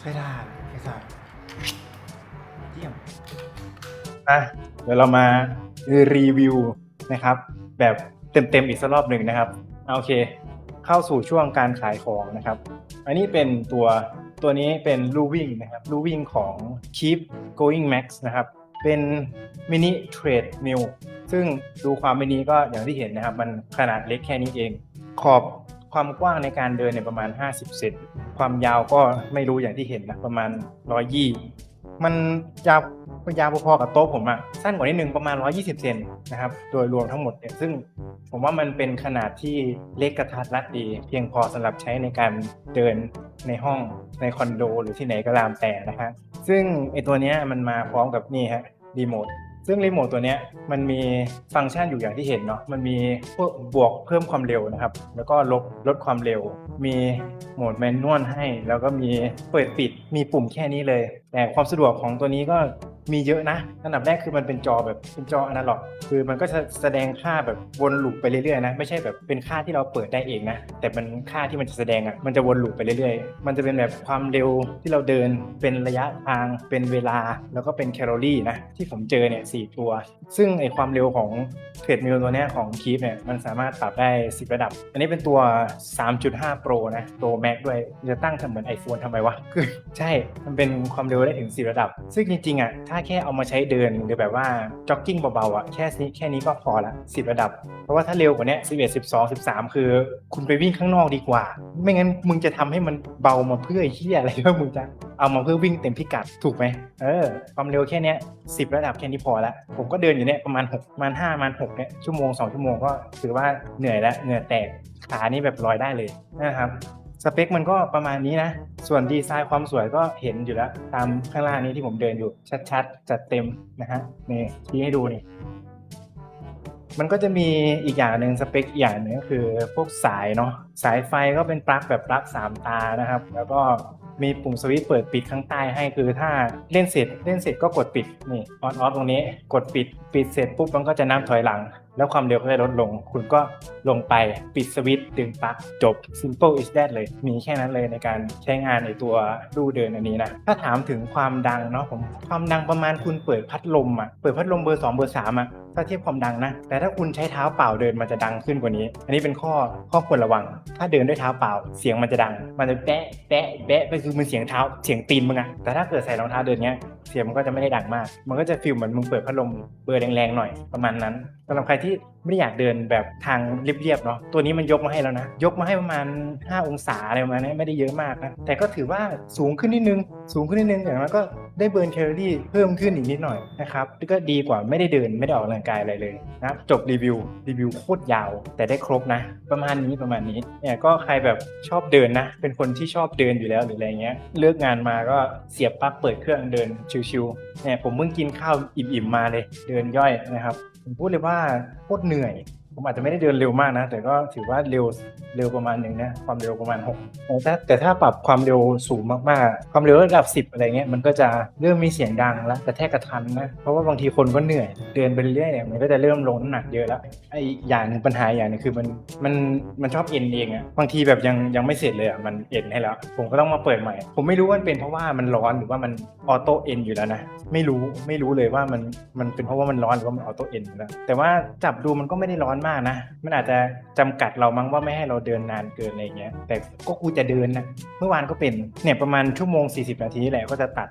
ใส่ได้ไอ้สัตว์เยี่ยมอะเดี๋ยวเรามารีวิวนะครับ แบบเต็มๆอีกสักรอบหนึ่งนะครับโอเค เข้าสู่ช่วงการขายของนะครับ อันนี้เป็นตัว ตัวนี้เป็นลูวิ่งนะครับลูวิ่งของ Keep Going Max นะครับ เป็นมินิเทรดมิลซึ่งดูความมินิก็อย่างที่เห็นนะครับ มันขนาดเล็กแค่นี้เอง ขอบความกว้างในการเดินเนี่ยประมาณ 50 เซนความยาวก็ไม่รู้อย่างที่เห็นนะประมาณ 120 มันยาวยาวพอๆกับโต๊ะผมอะสั้นกว่านิดนึงประมาณ 120 เซนนะครับ โดยรวมทั้งหมดเนี่ยซึ่งผมว่ามันเป็นขนาดที่เล็กกระทัดรัดดี เพียงพอสำหรับใช้ในการเดินในห้องในคอนโด หรือที่ไหนก็ตามแต่นะฮะซึ่งไอตัวเนี้ยมันมาพร้อมกับนี่ฮะรีโมท ซึ่งรีโมทตัวนี้มันมีฟังก์ชันอยู่อย่างที่เห็นเนาะมันมีพวกบวกเพิ่มความเร็วนะครับ แล้วก็ลบลดความเร็ว มีโหมดแมนนวลให้ แล้วก็มีเปิดปิดมีปุ่มแค่นี้เลย แต่ความสะดวกของตัวนี้ก็ มีเยอะนะ อันดับแรกคือมันเป็นจอแบบเป็นจออนาล็อก คือมันก็จะแสดงค่าแบบวนลูปไปเรื่อยๆนะ ไม่ใช่แบบเป็นค่าที่เราเปิดได้เองนะ แต่มันค่าที่มันจะแสดงอะ มันจะวนลูปไปเรื่อยๆ มันจะเป็นแบบความเร็วที่เราเดิน เป็นระยะทาง เป็นเวลา แล้วก็เป็นแคลอรี่นะ ที่ผมเจอเนี่ยสี่ตัว ซึ่งไอความเร็วของเทรดมิลตัวเนี้ยของคีฟเนี่ย มันสามารถปรับได้ 10 ระดับ อันนี้เป็นตัว 3.5 Pro นะ Pro Max ด้วย จะตั้งทำเหมือน iPhone ทำไมวะ คือใช่ มันเป็นความเร็วได้ถึง 10 ระดับ ซึ่งจริงๆอะถ้าแค่เอามาใช้เดินหรือแบบว่าจ็อกกิ้งเบาๆอะแค่นี้แค่นี้ก็พอละ10ระดับ เพราะว่าถ้าเร็วกว่าเนี้ย11 12 13คือ คุณไปวิ่งข้างนอกดีกว่า ไม่งั้นมึงจะทำให้มันเบามาเพื่อเหี้ยอะไรก็มึงจะเอามาเพื่อวิ่งเต็มพิกัดถูกไหมเออ ความเร็วแค่เนี้ย10ระดับแค่นี้พอละผมก็เดินอยู่เนี่ยประมาณ6ประมาณ5ประมาณ6เนี่ยชั่วโมง2ชั่วโมงก็ถือว่าเหนื่อยแล้วเหงื่อแตกขานี่แบบลอยได้เลยนะครับ สเปคมันก็ประมาณนี้นะ ส่วนดีไซน์ความสวยก็เห็นอยู่แล้ว ตามข้างล่างนี้ที่ผมเดินอยู่ชัดๆ จัดเต็มนะฮะนี่ชี้ให้ดูนี่ มันก็จะมีอีกอย่างหนึ่งสเปคอีกอย่างหนึ่งก็คือพวกสายเนาะสายไฟก็เป็นปลั๊กแบบปลั๊กสามตานะครับ แล้วก็มีปุ่มสวิตช์เปิดปิดข้างใต้ให้คือถ้าเล่นเสร็จ เล่นเสร็จก็กดปิดนี่ออนออฟตรงนี้ กดปิดปิดเสร็จปุ๊บมันก็จะนับถอยหลัง แล้วความเร็วก็จะลดลง คุณก็ลงไปปิดสวิตช์ดึงปลั๊กจบ simple is that เลย มีแค่นั้นเลยในการใช้งานในตัวรูเดินอันนี้นะ ถ้าถามถึงความดังเนาะผมความดังประมาณคุณเปิดพัดลมอะเปิดพัดลมเบอร์ 2 เบอร์ 3อะถ้าเทียบความดังนะ แต่ถ้าคุณใช้เท้าเปล่าเดินมันจะดังขึ้นกว่านี้ อันนี้เป็นข้อข้อควรระวัง ถ้าเดินด้วยเท้าเปล่า เสียงมันจะดัง มันจะแปะแปะแปะไปคือมันเสียงเท้าเสียงตีนมึงอะแต่ถ้าเกิดใส่รองเท้าเดินเนี้ยเสียงมันก็จะไม่ได้ดังมาก มันก็จะฟีลเหมือนมึงเปิดพัดลมเบอร์แรงๆหน่อยประมาณนั้นสำหรับใครที่ไม่ได้อยากเดินแบบทางเรียบๆเนาะตัวนี้มันยกมาให้แล้วนะ ยกมาให้ประมาณ 5 องศาอะไรประมาณนี้ไม่ได้เยอะมากนะแต่ก็ถือว่าสูงขึ้นนิดนึง สูงขึ้นนิดนึงอย่างน้อยก็ได้เบิร์นแคลอรี่เพิ่มขึ้นอีกนิดหน่อยนะครับก็ดีกว่าไม่ได้เดินไม่ได้ออกกำลังกายอะไรเลยนะจบรีวิวรีวิวโคตรยาว แต่ได้ครบนะ ประมาณนี้ประมาณนี้เนี่ยก็ใครแบบชอบเดินนะ เป็นคนที่ชอบเดินอยู่แล้วหรืออะไรเงี้ยเลิกงานมาก็เสียบปลั๊กเปิดเครื่องเดินชิวๆเนี่ยผมเพิ่งกินข้าวอิ่มๆมาเลย เดินย่อยนะครับผมพูดเลยว่าโคตรเหนื่อย ผมอาจจะไม่ได้เดินเร็วมากนะ แต่ก็ถือว่าเร็วเร็วประมาณหนึ่งนะความเร็วประมาณ6แต่แต่ถ้าปรับความเร็วสูงมากๆ ความเร็วระดับ 10 อะไรเงี้ยมันก็จะเริ่มมีเสียงดังแล้วแต่แทกกระทันนะเพราะว่าบางทีคนก็เหนื่อย เดินไปเรื่อยเนี่ยมันก็จะเริ่มลงน้ำหนักเยอะแล้วไอ้อย่างหนึ่งปัญหาอย่างนึงคือมันมันมันชอบเอ็นเองอะบางทีแบบยังยังไม่เสร็จเลยอะมันเอ็นให้แล้ว ผมก็ต้องมาเปิดใหม่ ผมไม่รู้ว่ามันเป็นเพราะว่ามันร้อนหรือว่ามันออโต้เอ็นอยู่แล้วนะไม่รู้ไม่รู้เลยว่ามันมันเป็นเพราะว่ามันร้อนหรือว่ามันออโต้เอ็นแล้วแต่ว่าจับดูมันก็ไม่ได้ร้อนมากนะ มันอาจจะจำกัดเรามั้งว่าไม่ให้เราเดินนานเกินอะไรเงี้ย แต่ก็กูจะเดินนะ เมื่อวานก็เป็น เนี่ยประมาณชั่วโมง 40 นาทีแหละก็จะตัด